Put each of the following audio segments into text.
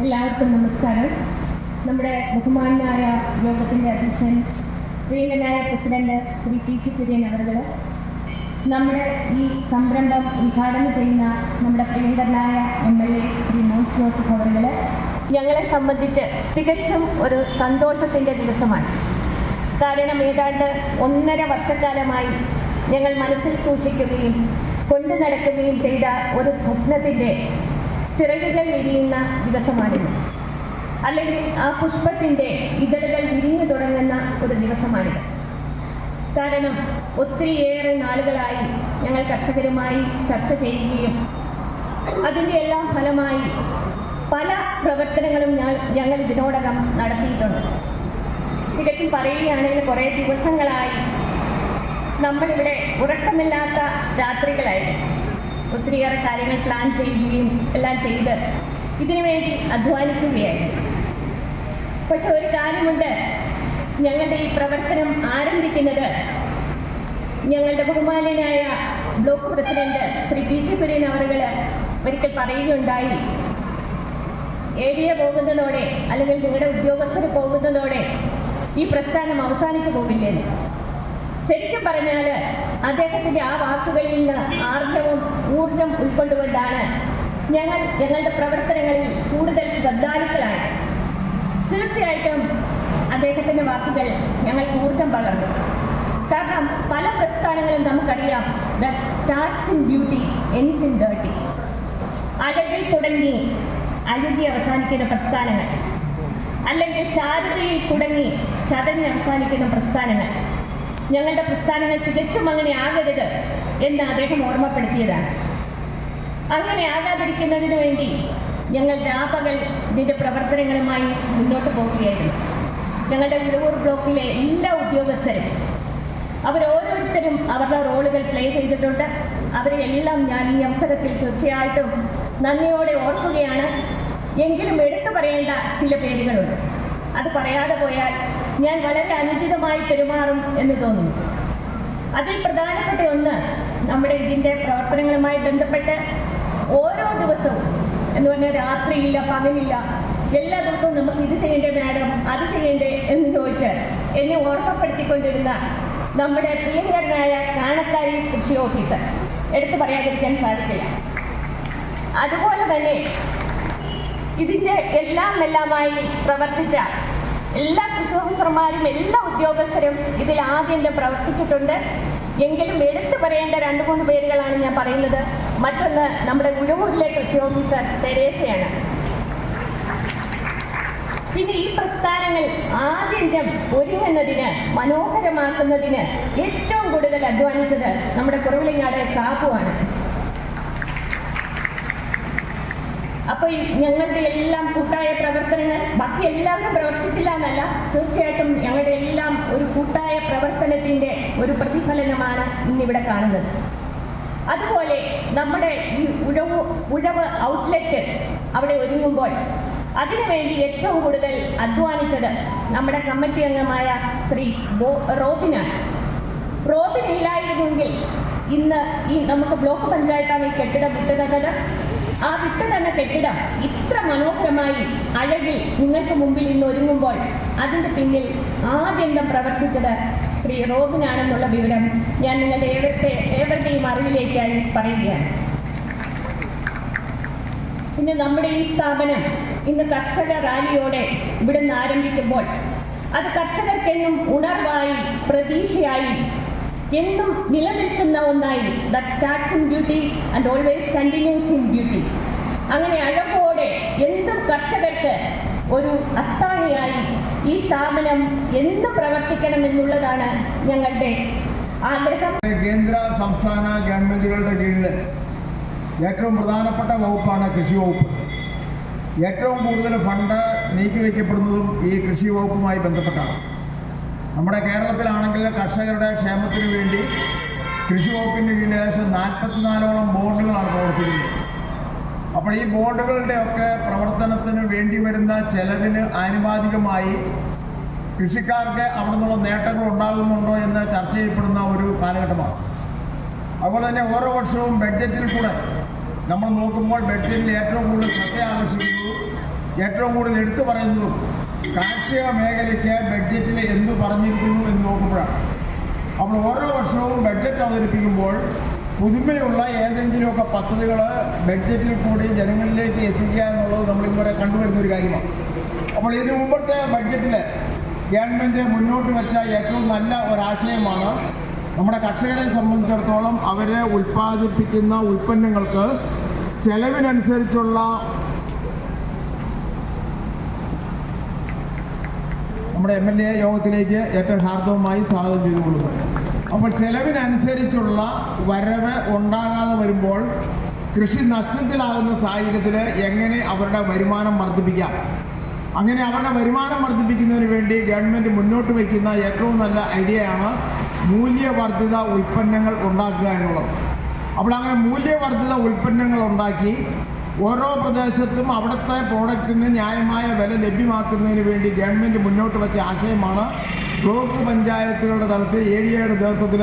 എല്ലാവർക്കും നമസ്കാരം. നമ്മുടെ ബഹുമാനായ യോഗത്തിന്റെ അധ്യക്ഷൻ പ്രിയങ്കനായ president Shri P C Kurian അവറുകൾ നമ്മുടെ ഈ സംരംഭം ഉദ്ഘാടനം ചെയ്യുന്ന നമ്മുടെ പ്രിയങ്കരനായ M L A Shri Mons Joseph അവറുകൾ ഞങ്ങളെ സംബന്ധിച്ച് തികച്ചും ഒരു സന്തോഷത്തിന്റെ ദിവസമാണ്. കാരണം ഏതാണ്ട് ഒന്നര വർഷക്കാലമായി ഞങ്ങൾ മനസ്സിൽ സൂക്ഷിക്കുകയും കൊണ്ടു നടക്കുകയും ചെയ്ത ഒരു സ്വപ്നത്തിന്റെ ചിറകുകൾ വിരിയുന്ന ദിവസമാണിത്. അല്ലെങ്കിൽ ആ പുഷ്പത്തിന്റെ ഇതളുകൾ വിരിഞ്ഞു തുടങ്ങുന്ന ഒരു ദിവസമാണിത്. കാരണം ഒത്തിരിയേറെ നാളുകളായി ഞങ്ങൾ കർഷകരുമായി ചർച്ച ചെയ്യുകയും അതിന്റെ എല്ലാം ഫലമായി പല പ്രവർത്തനങ്ങളും ഞങ്ങൾ ഇതിനോടകം നടത്തിയിട്ടുണ്ട്. തികച്ചും പറയുകയാണെങ്കിൽ കുറേ ദിവസങ്ങളായി നമ്മളിവിടെ ഉറക്കമില്ലാത്ത രാത്രികളായിരുന്നു ഒത്തിരിയേറെ കാര്യങ്ങൾ പ്ലാൻ ചെയ്യുകയും എല്ലാം ചെയ്ത് ഇതിനു വേണ്ടി അധ്വാനിക്കുകയായിരുന്നു. പക്ഷെ ഒരു കാര്യമുണ്ട്. ഞങ്ങളുടെ ഈ പ്രവർത്തനം ആരംഭിക്കുന്നത് ഞങ്ങളുടെ ബഹുമാനനായ block president Shri P C Kurian അവറുകൾ ഒരിക്കൽ പറയുകയുണ്ടായി. ഏരിയ പോകുന്നതോടെ അല്ലെങ്കിൽ നിങ്ങളുടെ ഉദ്യോഗസ്ഥർ പോകുന്നതോടെ ഈ പ്രസ്ഥാനം അവസാനിച്ചു പോകില്ലെന്ന് ശരിക്കും പറഞ്ഞാൽ അദ്ദേഹത്തിന്റെ ആ വാക്കുകളിൽ നിന്ന് ആർജവും ഊർജം ഉൾക്കൊണ്ടുകൊണ്ടാണ് ഞങ്ങൾ ഞങ്ങളുടെ പ്രവർത്തനങ്ങളിൽ കൂടുതൽ ശ്രദ്ധാലുക്കളായി തീർച്ചയായിട്ടും അദ്ദേഹത്തിന്റെ വാക്കുകൾ ഞങ്ങൾക്ക് ഊർജം പകർന്നു. കാരണം പല പ്രസ്ഥാനങ്ങളും നമുക്കറിയാം that starts in beauty ends in dirty അഴകിൽ തുടങ്ങി അഴുകി അവസാനിക്കുന്ന പ്രസ്ഥാനങ്ങൾ. അല്ലെങ്കിൽ ചാരുതയിൽ തുടങ്ങി ചതഞ്ഞ് അവസാനിക്കുന്ന പ്രസ്ഥാനങ്ങൾ. ഞങ്ങളുടെ പ്രസ്ഥാനങ്ങൾ തികച്ചും അങ്ങനെ ആകരുത് എന്ന് അദ്ദേഹം ഓർമ്മപ്പെടുത്തിയതാണ്. അങ്ങനെ ആകാതിരിക്കുന്നതിന് വേണ്ടി ഞങ്ങൾ രാപകൽ ഇതിന്റെ പ്രവർത്തനങ്ങളുമായി മുന്നോട്ട് പോവുകയായിരുന്നു. ഞങ്ങളുടെ വിടവൂർ ബ്ലോക്കിലെ എല്ലാ ഉദ്യോഗസ്ഥരും അവരോരോരുത്തരും അവരുടെ റോളുകൾ പ്ലേ ചെയ്തിട്ടുണ്ട്. അവരെയെല്ലാം ഞാൻ ഈ അവസരത്തിൽ തീർച്ചയായിട്ടും നന്ദിയോടെ ഓർക്കുകയാണ്. എങ്കിലും എടുത്തു പറയേണ്ട ചില പേരുകളുണ്ട്. അത് പറയാതെ പോയാൽ ഞാൻ വളരെ അനുചിതമായി പെരുമാറും എന്ന് തോന്നുന്നു. അതിൽ പ്രധാനപ്പെട്ട ഒന്ന് നമ്മുടെ ഇതിന്റെ പ്രവർത്തനങ്ങളുമായി ബന്ധപ്പെട്ട് ഓരോ ദിവസവും എന്ന് പറഞ്ഞാൽ രാത്രിയില്ല പകലില്ല എല്ലാ ദിവസവും നമുക്ക് ഇത് ചെയ്യേണ്ടേ മാഡം അത് ചെയ്യേണ്ടേ എന്ന് ചോദിച്ച് എന്നെ ഓർമ്മപ്പെടുത്തിക്കൊണ്ടിരുന്ന നമ്മുടെ പ്രിയങ്കരനായ കാണക്കാരി കൃഷി ഓഫീസർ. എടുത്തു പറയാതിരിക്കാൻ സാധിക്കില്ല. അതുപോലെ തന്നെ ഇതിന്റെ എല്ലാം എല്ലാമായി പ്രവർത്തിച്ച എല്ലാ ഓഫീസർമാരും എല്ലാ ഉദ്യോഗസ്ഥരും ഇതിൽ ആദ്യം പ്രവർത്തിച്ചിട്ടുണ്ട്. എങ്കിലും എടുത്തു പറയേണ്ട രണ്ട് മൂന്ന് പേരുകളാണ് ഞാൻ പറയുന്നത്. മറ്റൊന്ന് നമ്മുടെ ഉഴവൂരിലെ കൃഷി ഓഫീസർ തെരേസയാണ്. പിന്നെ ഈ പ്രസ്ഥാനങ്ങൾ ആദ്യം ഒരുങ്ങുന്നതിന് മനോഹരമാക്കുന്നതിന് ഏറ്റവും കൂടുതൽ അധ്വാനിച്ചത് നമ്മുടെ കുറവിളിങ്ങാട് സാബുവാണ്. അപ്പോൾ ഞങ്ങളുടെ എല്ലാം കൂട്ടായ പ്രവർത്തനങ്ങൾ ബാക്കി എല്ലാവരും പ്രവർത്തിച്ചില്ല എന്നല്ല തീർച്ചയായിട്ടും ഞങ്ങളുടെ എല്ലാം ഒരു കൂട്ടായ പ്രവർത്തനത്തിന്റെ ഒരു പ്രതിഫലനമാണ് ഇന്നിവിടെ കാണുന്നത്. അതുപോലെ നമ്മുടെ ഈ ഉഴവ് ഉഴവ് ഔട്ട്ലെറ്റ് അവിടെ ഒരുങ്ങുമ്പോൾ അതിനുവേണ്ടി ഏറ്റവും കൂടുതൽ അധ്വാനിച്ചത് നമ്മുടെ കമ്മിറ്റി അംഗമായ ശ്രീ റോബിനാണ്. റോബിൻ ഇല്ലായിരുന്നെങ്കിൽ ഇന്ന് ഈ നമുക്ക് ബ്ലോക്ക് പഞ്ചായത്താണ് ഈ കെട്ടിടം വിട്ടു തന്നത് ആ വിട്ട തന്ന കെട്ടിടം ഇത്ര മനോഹരമായി അഴകിൽ നിങ്ങൾക്ക് മുമ്പിൽ ഇന്ന് ഒരുങ്ങുമ്പോൾ അതിന്റെ പിന്നിൽ ആദ്യം പ്രവർത്തിച്ചത് ശ്രീ റോബിനാണെന്നുള്ള വിവരം ഞാൻ നിങ്ങളുടെ ഏവരുടെ ഏവരുടെയും അറിവിലേക്കായി പറയുകയാണ്. പിന്നെ നമ്മുടെ ഈ സ്ഥാപനം ഇന്ന് കർഷക റാലിയോടെ ഇവിടുന്ന് ആരംഭിക്കുമ്പോൾ അത് കർഷകർക്കെന്നും ഉണർവായി പ്രതീക്ഷയായി എന്നും നിലനിൽക്കുന്ന ഒന്നായി. That starts in beauty and always continues in beauty അങ്ങനെ അഴകോടെ എന്തും കർഷകർക്ക് ഒരു അത്താണിയായി ഈ സ്ഥാപനം എന്ത് പ്രവർത്തിക്കണം എന്നുള്ളതാണ് ഞങ്ങളുടെ ആഗ്രഹം. കേന്ദ്ര സംസ്ഥാന ഗവൺമെന്റുകളുടെ കീഴിൽ ഏറ്റവും പ്രധാനപ്പെട്ട വകുപ്പാണ് കൃഷി വകുപ്പ്. ഏറ്റവും കൂടുതൽ ഫണ്ട് നീക്കിവെക്കപ്പെടുന്നതും ഈ കൃഷി വകുപ്പുമായി ബന്ധപ്പെട്ടാണ്. നമ്മുടെ കേരളത്തിലാണെങ്കിൽ കർഷകരുടെ ക്ഷേമത്തിന് വേണ്ടി കൃഷി വകുപ്പിന്റെ കീഴിൽ ഏകദേശം നാൽപ്പത്തിനാലോളം ബോർഡുകളാണ് പ്രവർത്തിക്കുന്നത്. അപ്പോൾ ഈ ബോർഡുകളുടെയൊക്കെ പ്രവർത്തനത്തിന് വേണ്ടി വരുന്ന ചെലവിന് ആനുപാതികമായി കൃഷിക്കാർക്ക് അവിടെ നിന്നുള്ള നേട്ടങ്ങൾ ഉണ്ടാകുന്നുണ്ടോ എന്ന് ചർച്ച ചെയ്യപ്പെടുന്ന ഒരു കാലഘട്ടമാണ്. അതുപോലെ തന്നെ ഓരോ വർഷവും ബഡ്ജറ്റിൽ കൂടെ നമ്മൾ നോക്കുമ്പോൾ ബഡ്ജറ്റിൽ ഏറ്റവും കൂടുതൽ ശ്രദ്ധ ആകർഷിക്കുന്നതും ഏറ്റവും കൂടുതൽ എടുത്തു പറയുന്നതും കാർഷിക മേഖലയ്ക്ക് ബഡ്ജറ്റിൽ എന്ത് പറഞ്ഞിരിക്കുന്നു എന്ന് നോക്കുമ്പോഴാണ്. അപ്പോൾ ഓരോ വർഷവും ബഡ്ജറ്റ് അവതരിപ്പിക്കുമ്പോൾ പുതുമയുള്ള ഏതെങ്കിലുമൊക്കെ പദ്ധതികൾ ബഡ്ജറ്റിൽ കൂടി ജനങ്ങളിലേക്ക് എത്തിക്കുക എന്നുള്ളത് നമ്മൾ ഇതുവരെ കണ്ടുവരുന്ന ഒരു കാര്യമാണ്. അപ്പോൾ ഇതിനു മുമ്പത്തെ ബഡ്ജറ്റിൽ ഗവൺമെന്റ് മുന്നോട്ട് വെച്ച ഏറ്റവും നല്ല ഒരാശയമാണ് നമ്മുടെ കർഷകരെ സംബന്ധിച്ചിടത്തോളം അവരെ ഉൽപ്പാദിപ്പിക്കുന്ന ഉൽപ്പന്നങ്ങൾക്ക് ചെലവിനനുസരിച്ചുള്ള നമ്മുടെ എം എൽ എ യോഗത്തിലേക്ക് ഏറ്റവും ഹാർദവുമായി സ്വാഗതം ചെയ്തുകൊള്ളുന്നു. അപ്പോൾ ചെലവിനനുസരിച്ചുള്ള വരവ് ഉണ്ടാകാതെ വരുമ്പോൾ കൃഷി നഷ്ടത്തിലാകുന്ന സാഹചര്യത്തിൽ എങ്ങനെ അവരുടെ വരുമാനം വർദ്ധിപ്പിക്കാം? അങ്ങനെ അവരുടെ വരുമാനം വർദ്ധിപ്പിക്കുന്നതിന് വേണ്ടി ഗവൺമെന്റ് മുന്നോട്ട് വയ്ക്കുന്ന ഏറ്റവും നല്ല ഐഡിയയാണ് മൂല്യവർദ്ധിത ഉൽപ്പന്നങ്ങൾ ഉണ്ടാക്കുക എന്നുള്ളത്. അപ്പോൾ അങ്ങനെ മൂല്യവർദ്ധിത ഉൽപ്പന്നങ്ങൾ ഉണ്ടാക്കി ഓരോ പ്രദേശത്തും അവിടുത്തെ പ്രോഡക്റ്റിന് ന്യായമായ വില ലഭ്യമാക്കുന്നതിന് വേണ്ടി ഗവൺമെന്റ് മുന്നോട്ട് വെച്ച ആശയമാണ് ബ്ലോക്ക് പഞ്ചായത്തുകളുടെ തലത്തിൽ ഏരിയയുടെ നേതൃത്വത്തിൽ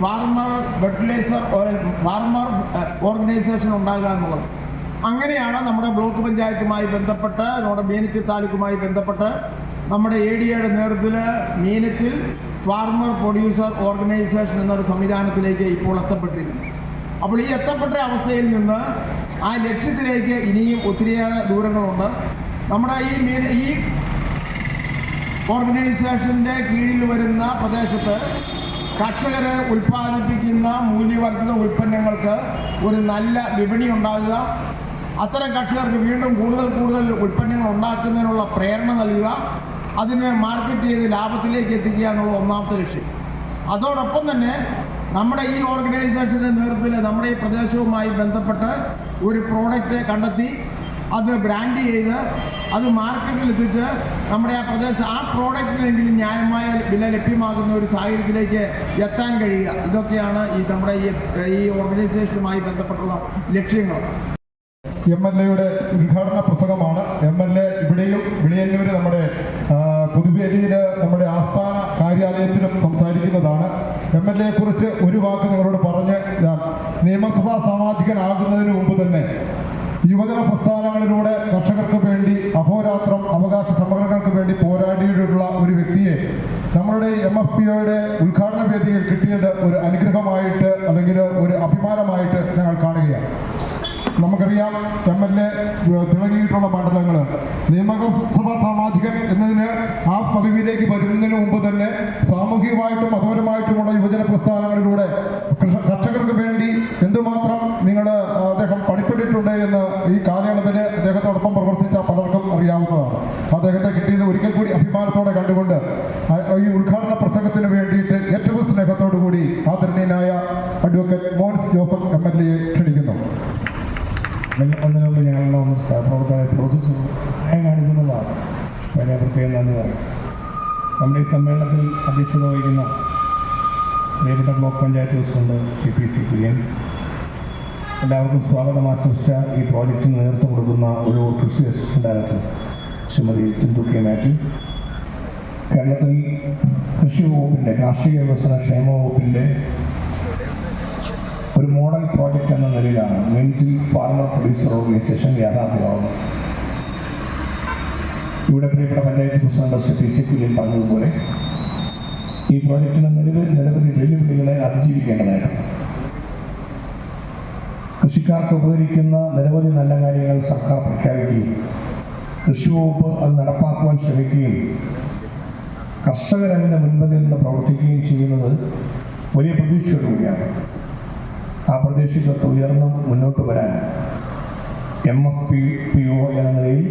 ഫാർമർ ഫെർട്ടിലൈസർ ഫാർമർ ഓർഗനൈസേഷൻ ഉണ്ടാകുക എന്നുള്ളത്. അങ്ങനെയാണ് നമ്മുടെ ബ്ലോക്ക് പഞ്ചായത്തുമായി ബന്ധപ്പെട്ട് നമ്മുടെ മീനച്ചിൽ താലൂക്കുമായി ബന്ധപ്പെട്ട് നമ്മുടെ എ ഡി എയുടെ നേതൃത്വത്തിൽ മീനച്ചിൽ ഫാർമർ പ്രൊഡ്യൂസർ ഓർഗനൈസേഷൻ എന്നൊരു സംവിധാനത്തിലേക്ക് ഇപ്പോൾ എത്തപ്പെട്ടിരിക്കുന്നു. അപ്പോൾ ഈ എത്തപ്പെട്ട അവസ്ഥയിൽ നിന്ന് ആ ലക്ഷ്യത്തിലേക്ക് ഇനിയും ഒത്തിരിയേറെ ദൂരങ്ങളുണ്ട് നമ്മുടെ ഈ മീൻ ഈ ഓർഗനൈസേഷന്റെ കീഴിൽ വരുന്ന പ്രദേശത്ത് കർഷകർ ഉൽപ്പാദിപ്പിക്കുന്ന മൂല്യവർദ്ധിത ഉൽപ്പന്നങ്ങൾക്ക് ഒരു നല്ല വിപണി ഉണ്ടാകുക. അത്തരം കർഷകർക്ക് വീണ്ടും കൂടുതൽ കൂടുതൽ ഉൽപ്പന്നങ്ങൾ ഉണ്ടാക്കുന്നതിനുള്ള പ്രേരണ നൽകുക. അതിനെ മാർക്കറ്റ് ചെയ്ത് ലാഭത്തിലേക്ക് എത്തിക്കുക എന്നുള്ള ഒന്നാമത്തെ ലക്ഷ്യം. അതോടൊപ്പം തന്നെ നമ്മുടെ ഈ ഓർഗനൈസേഷന്റെ നേതൃത്വത്തിൽ നമ്മുടെ ഈ പ്രദേശവുമായി ബന്ധപ്പെട്ട് ഒരു പ്രോഡക്റ്റ് കണ്ടെത്തി അത് ബ്രാൻഡ് ചെയ്ത് അത് മാർക്കറ്റിൽ എത്തിച്ച് നമ്മുടെ ആ പ്രദേശത്ത് ആ പ്രോഡക്റ്റിനെങ്കിലും ന്യായമായ വില ലഭ്യമാകുന്ന ഒരു സാഹചര്യത്തിലേക്ക് എത്താൻ കഴിയുക. ഇതൊക്കെയാണ് ഈ നമ്മുടെ ഈ ഈ ഓർഗനൈസേഷനുമായി ബന്ധപ്പെട്ടുള്ള ലക്ഷ്യങ്ങൾ. എം എൽ എയുടെ ഉദ്ഘാടന പ്രസംഗമാണ്. എം എൽ എ ഇവിടെയും വിളിയന്നൂര് നമ്മുടെ ആ, പുതുവേദിയിൽ നമ്മുടെ ആസ്ഥാന കാര്യാലയത്തിലും സംസാരിക്കുന്നതാണ്. എം എൽ എയെ കുറിച്ച് ഒരു വാക്ക് നിങ്ങളോട് പറഞ്ഞ് ഞാൻ നിയമസഭാ സാമാജികനാകുന്നതിന് മുമ്പ് തന്നെ യുവജന പ്രസ്ഥാനങ്ങളിലൂടെ കർഷകർക്ക് വേണ്ടി അഹോരാത്രം അവകാശ സമരങ്ങൾക്ക് വേണ്ടി പോരാടിയിട്ടുള്ള ഒരു വ്യക്തിയെ നമ്മളുടെ എം എഫ് പിയുടെ ഉദ്ഘാടന വേദിയിൽ കിട്ടിയത് ഒരു അനുഗ്രഹമായിട്ട് അല്ലെങ്കിൽ ഒരു അഭിമാനമായിട്ട് ഞങ്ങൾ കാണുകയാണ്. നമുക്കറിയാം എം എൽ എ തിളങ്ങിയിട്ടുള്ള മണ്ഡലങ്ങൾ നിയമസഭാ സാമാജികൻ എന്നതിന് ആ പദവിയിലേക്ക് വരുന്നതിന് മുമ്പ് തന്നെ സാമൂഹികമായിട്ടും മതപരമായിട്ടുമുള്ള യുവജന പ്രസ്ഥാനങ്ങളിലൂടെ കൃഷ- കർഷകർക്ക് വേണ്ടി എന്തുമാത്രം നിങ്ങൾ അദ്ദേഹം പണിപ്പെട്ടിട്ടുണ്ട് എന്ന് ഈ കാലയളവിൽ അദ്ദേഹത്തോടൊപ്പം പ്രവർത്തിച്ച പലർക്കും അറിയാവുന്നതാണ് അദ്ദേഹത്തെ കിട്ടിയത് ഒരിക്കൽ കൂടി അഭിമാനത്തോടെ കണ്ടുകൊണ്ട് ആ- ഈ ഉദ്ഘാടന പ്രസംഗത്തിന് വേണ്ടിയിട്ട് ഏറ്റവും സ്നേഹത്തോടു കൂടി ആദരണീയനായ advocate Mons Joseph M L എയെ ക്ഷണിക്കുന്നു ഒന്നിനു മുമ്പ് ഞങ്ങളുടെ ഒന്ന് സഹപ്രവർത്തകരെ പ്രവർത്തിച്ചു സഹായം കാണിക്കുന്നതാണ് വളരെ പ്രത്യേകം നന്ദി പറയും നമ്മുടെ ഈ സമ്മേളനത്തിൽ അധ്യക്ഷത വഹിക്കുന്ന Devitha block panchayat president C P C Kurian. എല്ലാവർക്കും സ്വാഗതം. ആശംസിച്ച ഈ പ്രോജക്റ്റിന് നേതൃത്വം കൊടുക്കുന്ന ഒരു കൃഷി assistant director Shrimati Sindhu K Mathew. കേരളത്തിൽ കൃഷി വകുപ്പിന്റെ കാർഷിക വികസന ക്ഷേമ വകുപ്പിന്റെ ഒരു മോഡൽ പ്രോജക്റ്റ് എന്ന നിലയിലാണ് മിന്റിൽ ഫാർമർ പ്രൊഡ്യൂസർ ഓർഗനൈസേഷൻ യാഥാർത്ഥ്യമാവുന്നത് ഇവിടെ പ്രിയപ്പെട്ട panchayat president Shri P C Kurian പറഞ്ഞതുപോലെ ഈ പ്രോജക്റ്റിന് നിരവധി നിരവധി വെല്ലുവിളികളെ അതിജീവിക്കേണ്ടതായിട്ടുണ്ട്. കൃഷിക്കാർക്ക് ഉപകരിക്കുന്ന നിരവധി നല്ല കാര്യങ്ങൾ സർക്കാർ പ്രഖ്യാപിക്കുകയും കൃഷി വകുപ്പ് അത് നടപ്പാക്കുവാൻ ശ്രമിക്കുകയും കർഷകരതിന്റെ മുൻപതിൽ നിന്ന് പ്രവർത്തിക്കുകയും ചെയ്യുന്നത് വലിയ പ്രതീക്ഷയോടുകൂടിയാണ് ആ പ്രതീക്ഷയ്ക്കൊത്ത് ഉയർന്ന് മുന്നോട്ട് വരാൻ M F P P O എന്ന നിലയിൽ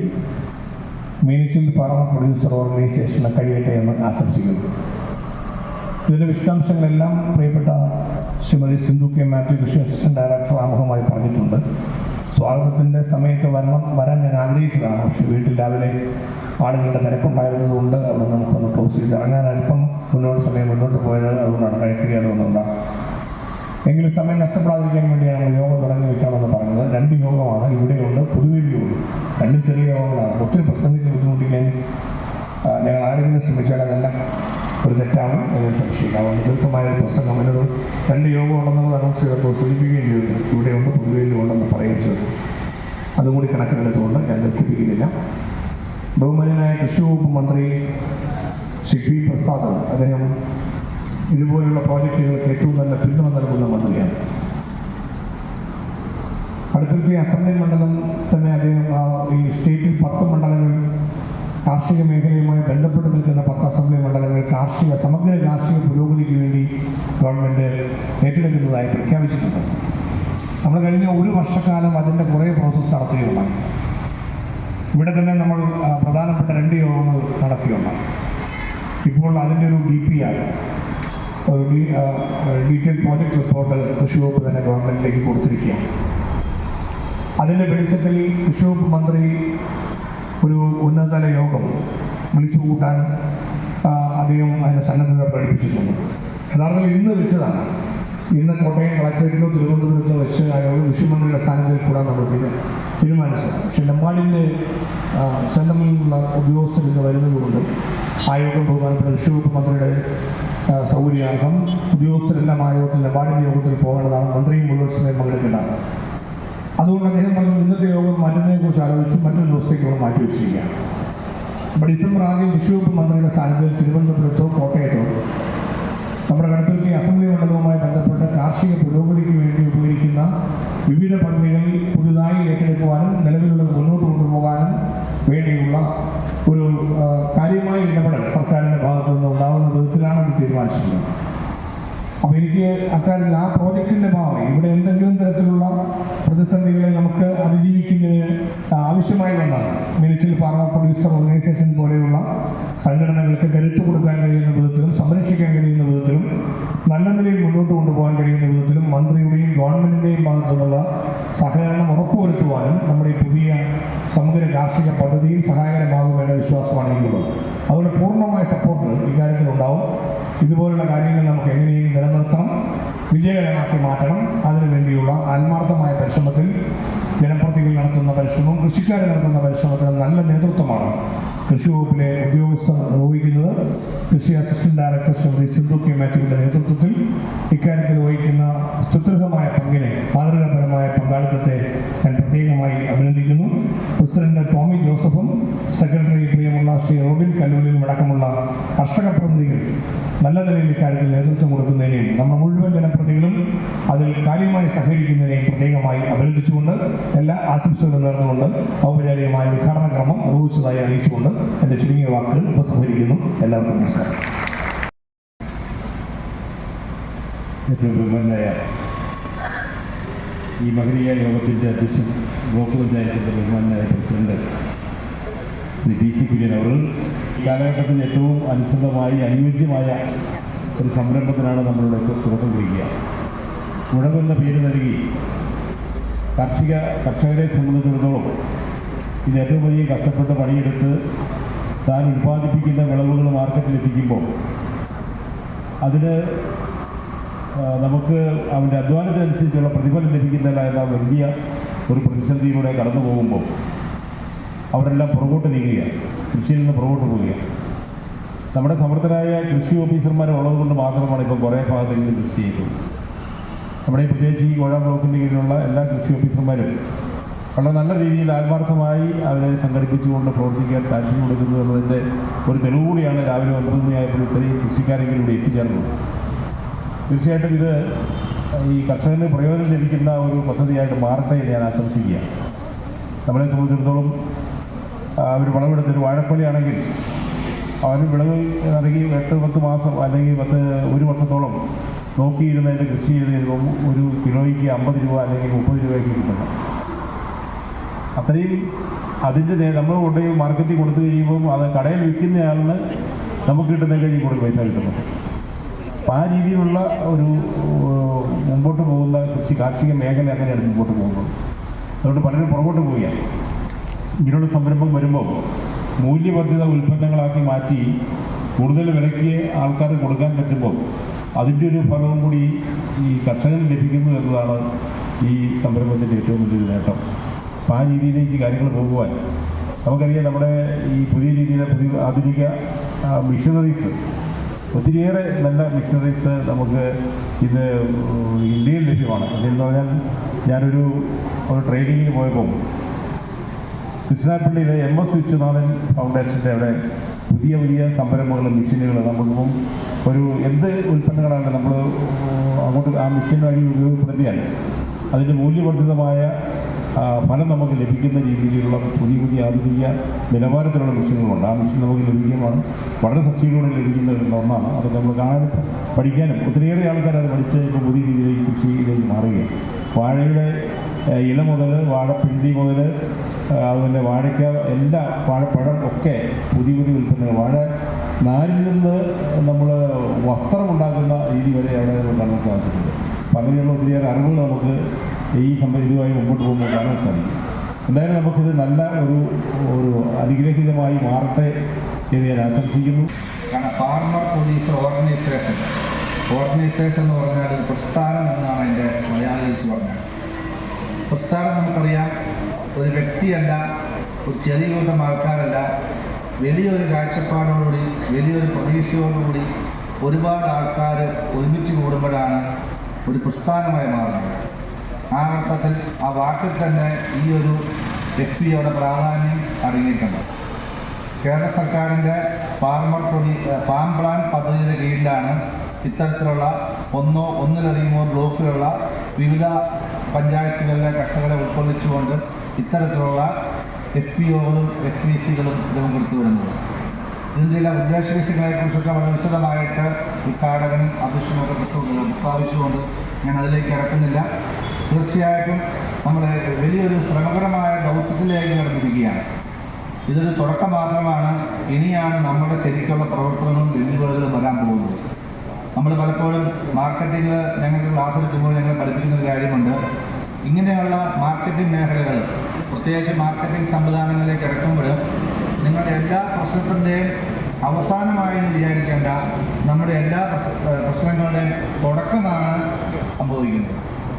മീനിച്ചിൽ ഫാർമ പ്രൊഡ്യൂസർ ഓർഗനൈസേഷന് കഴിയട്ടെ എന്ന് ആശംസിക്കുന്നു. ഇതിന്റെ വിശദാംശങ്ങളെല്ലാം പ്രിയപ്പെട്ട ശ്രീമതി സിന്ധു കെ മാത്യു കൃഷി അസിസ്റ്റന്റ് ഡയറക്ടർ ആമുഖമായി പറഞ്ഞിട്ടുണ്ട്. സ്വാഗതത്തിന്റെ സമയത്ത് വരണം വരാൻ ഞാൻ ആഗ്രഹിച്ചതാണ്. പക്ഷേ വീട്ടിൽ രാവിലെ ആളുകളുടെ തിരക്കുണ്ടായിരുന്നതുകൊണ്ട് അവിടെ നമുക്കൊന്ന് ക്ലോസ് ചെയ്ത് ഇറങ്ങാൻ അല്പം മുന്നോട്ട് സമയം മുന്നോട്ട് പോയത് അതുകൊണ്ടാണ് കഴിക്കുകയത് കൊണ്ടുണ്ടാകും എങ്കിലും സമയം നഷ്ടപ്പെടാതിരിക്കാൻ വേണ്ടിയാണ് നമ്മൾ യോഗ തുടങ്ങി വെക്കണമെന്ന് പറഞ്ഞത്. രണ്ട് യോഗമാണ് ഇവിടെയുണ്ട് പുതുവേലിയുണ്ട്. രണ്ടും ചെറിയ യോഗങ്ങളാണ്. ഒത്തിരി ആ, ആരെങ്കിലും ശ്രമിച്ചാൽ അതെല്ലാം ഒരു തെറ്റാവും എന്ന് സംശയിക്കാം ദീർഘമായ ഒരു പ്രസംഗം അതിനൊരു രണ്ട് യോഗം ഉണ്ടെന്നുള്ള അനൗൺസ് ചെയ്തപ്പോൾ സൂചിപ്പിക്കുകയും ചെയ്തു. ഇവിടെയുണ്ട് പുതുവേലും ഉണ്ടെന്ന് പറയുകയും ചെയ്തു. അതുകൂടി കണക്കിലെടുത്തുകൊണ്ട് ഞാൻ ദീർഘിപ്പിക്കുന്നില്ല. ബഹുമാനായ കൃഷി വകുപ്പ് മന്ത്രി ശ്രീ പി പ്രസാദ് അദ്ദേഹം ഇതുപോലുള്ള പ്രോജക്റ്റുകൾക്ക് ഏറ്റവും നല്ല പിന്തുണ നൽകുന്ന മന്ത്രിയാണ്. അടുത്തിടെ അസംബ്ലി മണ്ഡലം തന്നെ അദ്ദേഹം ഈ സ്റ്റേറ്റിൽ പത്ത് മണ്ഡലങ്ങൾ കാർഷിക മേഖലയുമായി ബന്ധപ്പെട്ട് നിൽക്കുന്ന പത്ത് അസംബ്ലി മണ്ഡലങ്ങൾ കാർഷിക സമഗ്ര കാർഷിക പുരോഗതിക്ക് വേണ്ടി ഗവൺമെന്റ് ഏറ്റെടുക്കുന്നതായി പ്രഖ്യാപിച്ചിട്ടുണ്ട്. നമ്മൾ കഴിഞ്ഞ ഒരു വർഷക്കാലം അതിന്റെ കുറേ പ്രോസസ്സ് നടത്തുകയുണ്ടായി. ഇവിടെ തന്നെ നമ്മൾ പ്രധാനപ്പെട്ട രണ്ട് യോഗങ്ങൾ നടത്തിയുണ്ടായി ഇപ്പോൾ അതിന്റെ ഒരു ഡി പി ആയി ഒരു ഡീറ്റെയിൽ പ്രോജക്റ്റ് റിപ്പോർട്ട് കൃഷി വകുപ്പ് തന്നെ ഗവൺമെന്റിലേക്ക് കൊടുത്തിരിക്കുകയാണ്. അതിന്റെ വെളിച്ചത്തിൽ കൃഷി വകുപ്പ് മന്ത്രി ഒരു ഉന്നതതല യോഗം വിളിച്ചു കൂട്ടാൻ അദ്ദേഹം അതിന്റെ സന്നദ്ധത പ്രകടിപ്പിച്ചിട്ടുണ്ട്. യഥാർത്ഥത്തിൽ ഇന്ന് വെച്ചതാണ്. ഇന്ന് കോട്ടയം കളക്ടറേറ്റിലോ തിരുവനന്തപുരത്തോ വെച്ച് യോഗം കൃഷിമന്ത്രിയുടെ സ്ഥാനത്തിൽ കൂടാൻ നമ്മൾ തീരു- തീരുമാനിച്ചത് പക്ഷേ നെമ്പാടിന്റെ സെൻട്രലിൽ നിന്നുള്ള ഉദ്യോഗസ്ഥർ ഇന്ന് വരുന്നതുകൊണ്ട് ആയോഗം യോഗം ബഹുമാനപ്പെട്ട കൃഷി മന്ത്രിയുടെ സൗകര്യാർത്ഥം ഉദ്യോഗസ്ഥരെല്ലാം ആയോഗത്തിൽ യോഗത്തിൽ നെമ്പാടിന്റെ യോഗത്തിൽ പോകേണ്ടതാണ്. മന്ത്രിയും ഉദ്യോഗസ്ഥരെയും പങ്കെടുക്കേണ്ടതാണ്. അതുകൊണ്ട് അദ്ദേഹം പറഞ്ഞു ഇന്നത്തെ യോഗം മാറ്റുന്നതിനെക്കുറിച്ച് ആലോചിച്ച് മറ്റൊരു ദിവസത്തേക്ക് നമ്മൾ മാറ്റി വെച്ചിരിക്കുകയാണ്. അപ്പോൾ ഡിസംബർ ആദ്യം കൃഷിവകുപ്പ് മന്ത്രിയുടെ സാന്നിധ്യത്തിൽ തിരുവനന്തപുരത്തോ കോട്ടയത്തോ നമ്മുടെ കടത്തുരുത്തി അസംബ്ലി മണ്ഡലവുമായി ബന്ധപ്പെട്ട കാർഷിക പുരോഗതിക്ക് വേണ്ടി ഉപകരിക്കുന്ന വിവിധ പദ്ധതികൾ പുതുതായി ഏറ്റെടുക്കുവാനും നിലവിലുള്ളത് മുന്നോട്ട് കൊണ്ടുപോകാനും വേണ്ടിയുള്ള ഒരു കാര്യമായ ഇടപെടൽ സർക്കാരിന്റെ ഭാഗത്തു നിന്ന് ഉണ്ടാകുന്ന വിധത്തിലാണ് അത് തീരുമാനിച്ചിട്ടുള്ളത് അപ്പോൾ എനിക്ക് അക്കാര്യത്തിൽ ആ പ്രോജക്റ്റിന്റെ ഭാഗമായി ഇവിടെ എന്തെങ്കിലും തരത്തിലുള്ള പ്രതിസന്ധികളെ നമുക്ക് അതിജീവിക്കുന്നതിന് ആവശ്യമായി വന്നാണ് മിനിച്ചിൽ ഫാർമ പ്രൊഡ്യൂസർ ഓർഗനൈസേഷൻ പോലെയുള്ള സംഘടനകൾക്ക് കരുത്ത് കൊടുക്കാൻ കഴിയുന്ന വിധത്തിലും സംരക്ഷിക്കാൻ കഴിയുന്ന വിധത്തിലും നല്ല നിലയിൽ മുന്നോട്ട് കൊണ്ടുപോകാൻ കഴിയുന്ന വിധത്തിലും മന്ത്രിയുടെയും ഗവൺമെന്റിന്റെയും ഭാഗത്തുനിന്നുള്ള സഹകരണം ഉറപ്പുവരുത്തുവാനും നമ്മുടെ ഈ പുതിയ സമഗ്ര കാർഷിക പദ്ധതിയിൽ സഹായകരമാകുമെന്ന വിശ്വാസമാണ് എനിക്കുള്ളത്. അതുകൊണ്ട് പൂർണമായ സപ്പോർട്ട് ഇക്കാര്യത്തിൽ ഉണ്ടാവും. ഇതുപോലുള്ള കാര്യങ്ങൾ നമുക്ക് എങ്ങനെയും നിലനിർത്തണം വിജയകരമാക്കി മാറ്റണം. അതിനുവേണ്ടിയുള്ള ആത്മാർത്ഥമായ പരിശ്രമത്തിൽ ജനപ്രതികൾ നടത്തുന്ന പരിശ്രമം കൃഷിക്കാർ നടത്തുന്ന പരിശ്രമത്തിന് നല്ല നേതൃത്വമാണ് കൃഷി വകുപ്പിലെ ഉദ്യോഗസ്ഥർ നിർവഹിക്കുന്നത്. കൃഷി assistant director Shrimati Sindhu K മാത്യുവിന്റെ നേതൃത്വത്തിൽ ഇക്കാര്യത്തിൽ വഹിക്കുന്ന നല്ല നിലയിൽ ഇക്കാര്യത്തിൽ നേതൃത്വം കൊടുക്കുന്നതിനെയും നമ്മുടെ മുഴുവൻ ജനപ്രതികളും അതിൽ കാര്യമായി സഹകരിക്കുന്നതിനെയും പ്രത്യേകമായി അഭിനന്ദിച്ചുകൊണ്ട് എല്ലാ ആശംസകളും നേർന്നുകൊണ്ട് ഔപചാരികമായ ഉദ്ഘാടന ക്രമം നിർവഹിച്ചതായി അറിയിച്ചുകൊണ്ട് എന്റെ ചുരുങ്ങിയ വാക്കുകൾ ഉപസംഹരിക്കുന്നു. എല്ലാവർക്കും നമസ്കാരം. ഏറ്റവും ഈ മഹനീയ യോഗത്തിന്റെ അധ്യക്ഷൻ ബ്ലോക്ക് പഞ്ചായത്തിന്റെ ബഹുമാനായ president Shri P C Kurian അവർ കാലഘട്ടത്തിൽ ഏറ്റവും അനുസൃതമായി അനുയോജ്യമായ ഒരു സംരംഭത്തിനാണ് നമ്മളിവിടെ തുടക്കം കുറിക്കുക ഗുണമെന്ന പേര് നൽകി കാർഷിക കർഷകരെ സംബന്ധിച്ചിടത്തോളം ഇത് ഏറ്റവും വലിയ കഷ്ടപ്പെട്ട് പണിയെടുത്ത് താൻ ഉൽപ്പാദിപ്പിക്കുന്ന വിളവുകൾ മാർക്കറ്റിൽ എത്തിക്കുമ്പോൾ അതിന് നമുക്ക് അവന്റെ അധ്വാനത്തിനനുസരിച്ചുള്ള പ്രതിഫലം ലഭിക്കുന്നില്ല എന്ന വലിയ ഒരു പ്രതിസന്ധിയിലൂടെ കടന്നു പോകുമ്പോൾ അവരെല്ലാം പുറകോട്ട് നീങ്ങുകയാണ്. കൃഷിയിൽ നിന്ന് പുറകോട്ട് പോവുകയാണ്. നമ്മുടെ സമർത്ഥരായ കൃഷി ഓഫീസർമാർ ഉള്ളതുകൊണ്ട് മാത്രമാണ് ഇപ്പോൾ കുറേ ഭാഗത്തെങ്കിലും കൃഷി ചെയ്യുന്നത്. നമ്മുടെ പ്രത്യേകിച്ച് ഈ കോഴ ബ്ലോക്കിന്റെ കീഴിലുള്ള എല്ലാ കൃഷി ഓഫീസർമാരും വളരെ നല്ല രീതിയിൽ ആത്മാർത്ഥമായി അവരെ സംഘടിപ്പിച്ചുകൊണ്ട് പ്രവർത്തിക്കാൻ താല്പര്യം കൊടുക്കുന്നു എന്നതിന്റെ ഒരു തെളിവ് കൂടിയാണ് രാവിലെ ഒൻപത് മണിയായപ്പോൾ ഇത്രയും കൃഷിക്കാരെങ്കിലും ഇവിടെ എത്തിച്ചേർന്നത്. തീർച്ചയായിട്ടും ഇത് ഈ കർഷകന് പ്രയോജനം ലഭിക്കുന്ന ഒരു പദ്ധതിയായിട്ട് മാറട്ടെ എന്ന് ഞാൻ ആശംസിക്കുകയാണ്. നമ്മളെ സംബന്ധിച്ചിടത്തോളം അവർ വിളവെടുത്തൊരു വാഴപ്പൊലിയാണെങ്കിൽ അവർ വിളവ് ഇറങ്ങി എട്ട് പത്ത് മാസം അല്ലെങ്കിൽ പത്ത് ഒരു വർഷത്തോളം നോക്കിയിരുന്നതിന്റെ കൃഷി ചെയ്ത് കഴിയുമ്പോൾ ഒരു കിലോയ്ക്ക് അമ്പത് രൂപ അല്ലെങ്കിൽ മുപ്പത് രൂപയ്ക്ക് കിട്ടുന്നു അത്രയും അതിന്റെ നമ്മൾ കൊണ്ടുപോയി മാർക്കറ്റിൽ കൊടുത്തു കഴിയുമ്പോൾ അത് കടയിൽ വിൽക്കുന്നയാളിന് നമുക്ക് കിട്ടുന്ന കഴിഞ്ഞ് കൂടുതൽ പൈസ കിട്ടുന്നു അപ്പം ആ രീതിയിലുള്ള ഒരു മുമ്പോട്ട് പോകുന്ന കൃഷി കാർഷിക മേഖല അങ്ങനെയാണ് മുമ്പോട്ട് പോകുന്നത്. അതുകൊണ്ട് പലരും പുറകോട്ട് പോവുകയാണ്. ഇങ്ങനെയുള്ള സംരംഭം വരുമ്പോൾ മൂല്യവർദ്ധിത ഉൽപ്പന്നങ്ങളാക്കി മാറ്റി കൂടുതൽ വിലയ്ക്ക് ആൾക്കാർ കൊടുക്കാൻ പറ്റുമ്പോൾ അതിന്റെ ഒരു ഫലവും കൂടി ഈ കർഷകന് ലഭിക്കുന്നു എന്നതാണ് ഈ സംരംഭത്തിന്റെ ഏറ്റവും വലിയൊരു നേട്ടം. അപ്പോൾ ആ രീതിയിലേക്ക് കാര്യങ്ങൾ പോകുവാൻ നമുക്കറിയാം നമ്മുടെ ഈ പുതിയ രീതിയിലെ പുതിയ ആധുനിക മിഷനറീസ് ഒത്തിരിയേറെ നല്ല മിഷനറീസ് നമുക്ക് ഇന്ന് ഇന്ത്യയിൽ ലഭ്യമാണ്. ഇന്ത്യയിൽ എന്ന് പറഞ്ഞാൽ ഞാനൊരു ഒരു പോയപ്പോൾ കൃഷ്ണാപ്പള്ളിയിലെ എം എസ് വിശ്വനാഥൻ ഫൗണ്ടേഷന്റെ അവിടെ പുതിയ പുതിയ സംരംഭങ്ങളും മെഷീനുകളും നമ്മളും ഒരു എന്ത് ഉൽപ്പന്നങ്ങളാണ് നമ്മൾ അങ്ങോട്ട് ആ മെഷീൻ വഴി ഉപയോഗപ്പെടുത്തിയാൽ അതിന്റെ മൂല്യവർദ്ധിതമായ ഫലം നമുക്ക് ലഭിക്കുന്ന രീതിയിലുള്ള പുതിയ പുതിയ ആധുനിക നിലവാരത്തിലുള്ള മെഷീനുകളുണ്ട്. ആ മെഷീൻ നമുക്ക് ലഭിക്കുമ്പോൾ വളരെ സബ്സിഡിയോടെ ലഭിക്കുന്ന ഒന്നാണ്. അത് നമ്മൾ കാണാനും പഠിക്കാനും ഒത്തിരിയേറെ ആൾക്കാർ അത് പഠിച്ച് ഇപ്പോൾ പുതിയ രീതിയിലേക്ക് കൃഷിയിലേക്ക് മാറുകയാണ്. വാഴയുടെ ഇല മുതൽ വാഴപ്പിണ്ടി മുതൽ അതുപോലെ വാഴയ്ക്ക എല്ലാ വാഴപ്പഴം ഒക്കെ പുതിയ പുതിയ ഉൽപ്പന്നങ്ങൾ. വാഴ നാരിൽ നിന്ന് നമ്മൾ വസ്ത്രം ഉണ്ടാക്കുന്ന രീതി വരെ അവിടെ കാണാൻ സാധിച്ചിട്ടുണ്ട് അപ്പം അങ്ങനെയുള്ള ഒത്തിരിയേറെ അറിവുകൾ നമുക്ക് ഈ സംഭവം ഇതുമായി മുമ്പോട്ട് പോകുമ്പോൾ കാണാൻ സാധിക്കും. എന്തായാലും നമുക്കിത് നല്ല ഒരു ഒരു അനുഗ്രഹീതമായി മാറട്ടെ എന്ന് ഞാൻ ആശംസിക്കുന്നു. കാരണം ഫാർമർ പോലീസ് ഓർഗനൈസേഷൻ ഓർഗനൈസേഷൻ എന്ന് പറഞ്ഞാൽ പ്രസ്ഥാനം എന്നാണ് എന്റെ മലയാളി വെച്ച് പറഞ്ഞത്. പ്രസ്ഥാനം നമുക്കറിയാം. ഒരു വ്യക്തിയല്ല ഒരു ചെറിയ കൂട്ടം ആൾക്കാരല്ല വലിയൊരു കാഴ്ചപ്പാടോടുകൂടി വലിയൊരു പ്രതീക്ഷയോടുകൂടി ഒരുപാട് ആൾക്കാർ ഒരുമിച്ച് കൂടുമ്പോഴാണ് ഒരു പ്രസ്ഥാനമായി മാറുന്നത്. ആ അർത്ഥത്തിൽ ആ വാക്കിൽ തന്നെ ഈ ഒരു വ്യക്തിയുടെ പ്രാധാന്യം അടങ്ങിയിട്ടുണ്ട്. കേരള സർക്കാരിന്റെ ഫാർമർ പ്രൊഡ്യൂ ഫാം പ്ലാൻ പദ്ധതിയുടെ കീഴിലാണ് ഇത്തരത്തിലുള്ള ഒന്നോ ഒന്നിലധികമോ ബ്ലോക്കുകളുള്ള വിവിധ പഞ്ചായത്തുകളിലെ കർഷകരെ ഉൾക്കൊള്ളിച്ചുകൊണ്ട് ഇത്തരത്തിലുള്ള എഫ് പി ഒകളും എഫ് പി സികളും കൊടുത്തു വരുന്നത്. ഇതിന്റെ കുറിച്ചൊക്കെ വളരെ വിശദമായിട്ട് ഉദ്ഘാടകനും അധ്യക്ഷനൊക്കെ പ്രസ്തു- പ്രസ്താവിച്ചുകൊണ്ട് ഞാൻ അതിലേക്ക് കിടക്കുന്നില്ല തീർച്ചയായിട്ടും നമ്മുടെ വലിയൊരു ശ്രമകരമായ ദൗത്യത്തിലേക്ക് കടന്നിരിക്കുകയാണ്. ഇതൊരു തുടക്കം മാത്രമാണ്. ഇനിയാണ് നമ്മുടെ ശരിക്കുള്ള പ്രവർത്തനങ്ങളും വെല്ലുവിളികളും വരാൻ പോകുന്നത്. നമ്മൾ പലപ്പോഴും മാർക്കറ്റിംഗ് ഞങ്ങൾക്ക് ക്ലാസ് എടുക്കുമ്പോൾ ഞങ്ങൾ പഠിപ്പിക്കുന്ന ഒരു കാര്യമുണ്ട്. ഇങ്ങനെയുള്ള മാർക്കറ്റിംഗ് മേഖലകൾ പ്രത്യേകിച്ച് മാർക്കറ്റിംഗ് സംവിധാനങ്ങളിലേക്ക് ഇറക്കുമ്പോൾ നിങ്ങളുടെ എല്ലാ പ്രശ്നത്തിന്റെയും അവസാനമായി വിചാരിക്കേണ്ട നമ്മുടെ എല്ലാ പ്രശ്നങ്ങളുടെയും തുടക്കമാണ് സംഭവിക്കുന്നത്.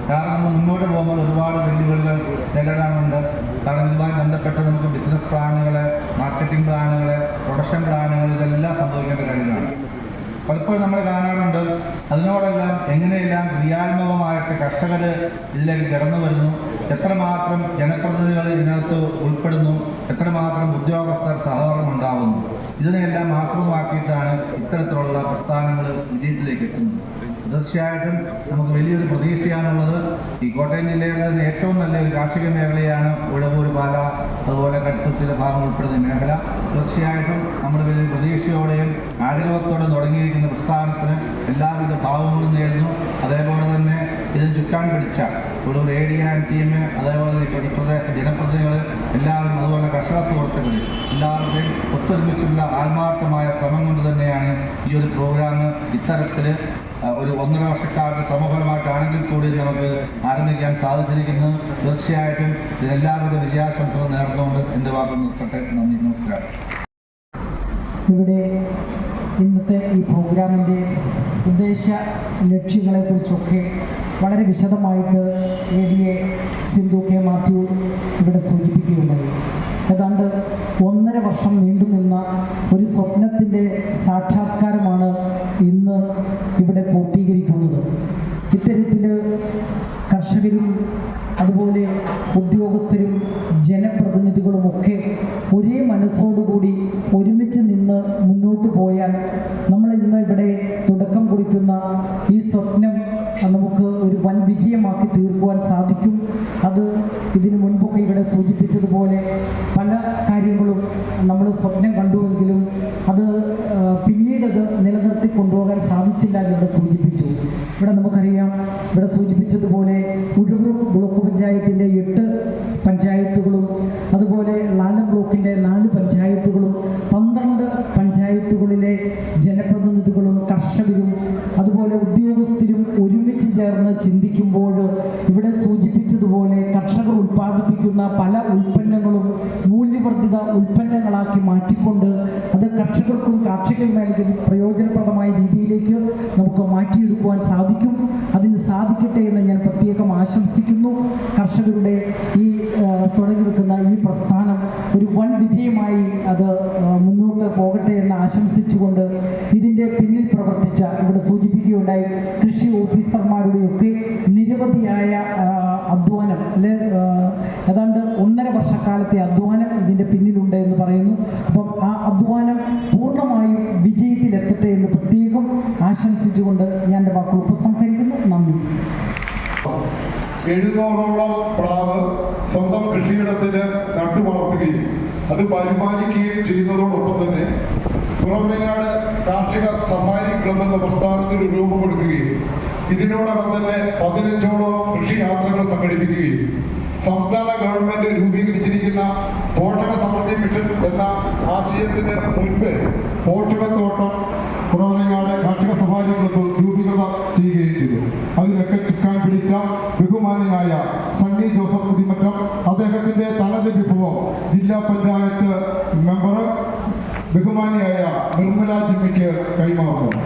കാരണം നമ്മൾ മുന്നോട്ട് പോകുമ്പോൾ ഒരുപാട് വെല്ലുവിളികൾ നേരിടാനുണ്ട്. കാരണം ഇതുമായി ബന്ധപ്പെട്ട് നമുക്ക് ബിസിനസ് പ്ലാനുകൾ മാർക്കറ്റിംഗ് പ്ലാനുകൾ പ്രൊഡക്ഷൻ പ്ലാനുകൾ ഇതെല്ലാം സംഭവിക്കേണ്ട കാര്യങ്ങളാണ്. പലപ്പോഴും നമ്മൾ കാണാറുണ്ട് അതിനോടെല്ലാം എങ്ങനെയെല്ലാം ക്രിയാത്മകമായിട്ട് കർഷകർ ഇതിലേക്ക് കടന്നു വരുന്നു എത്രമാത്രം ജനപ്രതിനിധികൾ ഇതിനകത്ത് ഉൾപ്പെടുന്നു എത്രമാത്രം ഉദ്യോഗസ്ഥർ സഹകരണം ഉണ്ടാകുന്നു ഇതിനെല്ലാം ആസ്പദമാക്കിയിട്ടാണ് ഇത്തരത്തിലുള്ള പ്രസ്ഥാനങ്ങൾ വിജയത്തിലേക്ക് എത്തുന്നത് തീർച്ചയായിട്ടും നമുക്ക് വലിയൊരു പ്രതീക്ഷയാണുള്ളത്. ഈ കോട്ടയം ജില്ലയിലെ ഏറ്റവും നല്ലൊരു കാർഷിക മേഖലയാണ് ഉഴവൂർ പാല അതുപോലെ കടുത്തുത്തിലെ ഭാഗം ഉൾപ്പെടുന്ന മേഖല. തീർച്ചയായിട്ടും നമ്മൾ വലിയ പ്രതീക്ഷയോടെയും ആഗ്രഹത്തോടെ തുടങ്ങിയിരിക്കുന്ന പ്രസ്ഥാനത്തിന് എല്ലാവിധ ഭാവങ്ങളും നേരുന്നു. അതേപോലെ തന്നെ ഇതിന് ചുക്കാൻ പിടിച്ച Uzhavoor A D and team അതേപോലെ ഈ പ്രദേശ ജനപ്രതിനിധികൾ എല്ലാവരും അതുപോലെ കർഷക സുഹൃത്തുക്കൾ എല്ലാവരുടെയും ഒത്തൊരുമിച്ചുള്ള ആത്മാർത്ഥമായ ശ്രമം കൊണ്ട് തന്നെയാണ് ഈ ഒരു പ്രോഗ്രാം ഇത്തരത്തിൽ ഒരു ഒന്നര വർഷക്കാലത്ത് സമഫലമായിട്ടാണെങ്കിൽ കൂടി നമുക്ക് ആരംഭിക്കാൻ സാധിച്ചിരിക്കുന്നത് തീർച്ചയായിട്ടും ഇതിനെല്ലാവിധ വിജയാശംസകൾ നേർന്നുകൊണ്ട് എന്റെ വാക്ക് നിർത്തട്ടെ. നന്ദി നമസ്കാരം. ഇവിടെ ഇന്നത്തെ ഈ പ്രോഗ്രാമിന്റെ ഉദ്ദേശ ലക്ഷ്യങ്ങളെക്കുറിച്ചൊക്കെ വളരെ വിശദമായിട്ട് A D A Sindhu K Mathew ഇവിടെ സൂചിപ്പിക്കുകയുണ്ടായി. ഏതാണ്ട് ഒന്നര വർഷം നീണ്ടുനിന്ന ഒരു സ്വപ്നത്തിന്റെ സാക്ഷാത്കാരമാണ് ഇന്ന് ഇവിടെ പൂർത്തീകരിക്കുന്നത്. ഇത്തരത്തിൽ കർഷകരും അതുപോലെ ഉദ്യോഗസ്ഥരും ജനപ്രതിനിധികളും ഒക്കെ ഒരേ മനസ്സോടുകൂടി ഒരുമിച്ച് നിന്ന് മുന്നോട്ട് പോയാൽ നമ്മൾ ഇന്ന് ഇവിടെ തുടക്കം കുറിക്കുന്ന ഈ സ്വപ്നം നമുക്ക് ഒരു വൻ വിജയമാക്കി തീർക്കുവാൻ സാധിക്കും. അത് ഇതിനു മുൻപൊക്കെ ഇവിടെ സൂചിപ്പിച്ചതുപോലെ പല കാര്യങ്ങളും നമ്മൾ സ്വപ്നം കണ്ടുവെങ്കിലും അത് ആ, പിന്നീട് അത് നിലനിർത്തി കൊണ്ടുപോകാൻ സാധിച്ചില്ല എന്നിവിടെ സൂചിപ്പിച്ചു. ഇവിടെ നമുക്കറിയാം ഇവിടെ സൂചിപ്പിച്ചതുപോലെ ഉഴുവൂർ ബ്ലോക്ക് പഞ്ചായത്തിന്റെ എട്ട് പഞ്ചായത്തുകളും അതുപോലെ ലാലം ബ്ലോക്കിന്റെ നാല് പഞ്ചായത്തുകളും പന്ത്രണ്ട് പഞ്ചായത്തുകളിലെ ജനപ്രതിനിധികളും കർഷകരും അതുപോലെ ഉദ്യോഗസ്ഥരും ഒരുമിച്ച് ചേർന്ന് ചിന്തിക്കുമ്പോൾ ഇവിടെ സൂചിപ്പിച്ചതുപോലെ കർഷകർ ഉൽപ്പാദിപ്പിക്കുന്ന പല ഉൽപ്പന്നങ്ങളും മൂല്യവർദ്ധിത ഉൽപ്പന്നങ്ങളാക്കി മാറ്റിക്കൊണ്ട് അത് കർഷകർക്കും കാർഷിക മേഖലയിൽ പ്രയോജനപ്രദമായ രീതിയിലേക്ക് നമുക്ക് മാറ്റിയെടുക്കുവാൻ സാധിക്കും. അതിന് സാധിക്കട്ടെ എന്ന് ഞാൻ പ്രത്യേകം ആശംസിക്കുന്നു. കർഷകരുടെ ഈ തുടങ്ങിവെക്കുന്ന തുടങ്ങി വെക്കുന്ന ഈ പ്രസ്ഥാനം ഒരു വൻ വിജയമായി അത് മുന്നോട്ട് പോകട്ടെ എന്ന് ആശംസിച്ചുകൊണ്ട് ഇതിന്റെ പിന്നിൽ പ്രവർത്തിച്ച ഇവിടെ സൂചിപ്പിക്കുകയുണ്ടായി കൃഷി ഓഫീസർമാരുടെയൊക്കെ നിരവധിയായ അധ്വാനം അല്ലെ ഏതാണ്ട് ഒന്നര വർഷക്കാലത്തെ അധ്വാനം ഇതിന്റെ പിന്നിലുണ്ട് എന്ന് പറയുന്നു. അപ്പം ആ അധ്വാനം പൂർണമായും വിജയത്തിലെത്തട്ടെ എന്ന് പ്രത്യേകം ആശംസിച്ചുകൊണ്ട് ഞാൻ എന്റെ വാക്കുകൾ ഉപസംഹരിക്കുന്നു. നന്ദി. എഴുന്നൂറോളം പ്ലാവ് സ്വന്തം കൃഷിയിടത്തിന് നട്ടുവളർത്തുകയും അത് പരിപാലിക്കുകയും ചെയ്യുന്നതോടൊപ്പം തന്നെ പുറമേനാട് കാർഷിക സഫാരി ക്ലബ് എന്ന പ്രസ്ഥാനത്തിന് രൂപം കൊടുക്കുകയും ഇതിനോടകം തന്നെ പതിനഞ്ചോളം കൃഷി യാത്രകൾ സംഘടിപ്പിക്കുകയും സംസ്ഥാന ഗവൺമെന്റ് രൂപീകരിച്ചിരിക്കുന്ന പോഷക സമൃദ്ധി മിഷൻ എന്ന ആശയത്തിന് മുൻപ് പോഷകത്തോട്ടം കുറവനങ്ങാട് കാർഷിക സഫാരി ക്ലബ്ബ് രൂപീകൃത ചെയ്യുകയും ചെയ്തു. അതിനൊക്കെ ചുക്കാൻ പിടിച്ച ബഹുമാനായ സണ്ണി ജോസഫ് കുടിമറ്റം അദ്ദേഹത്തിന്റെ തനത് വിഭവം ജില്ലാ പഞ്ചായത്ത് മെമ്പർ ബഹുമാനിയായ നിർമ്മല ജിമ്മിക്ക് കൈമാറുന്നു.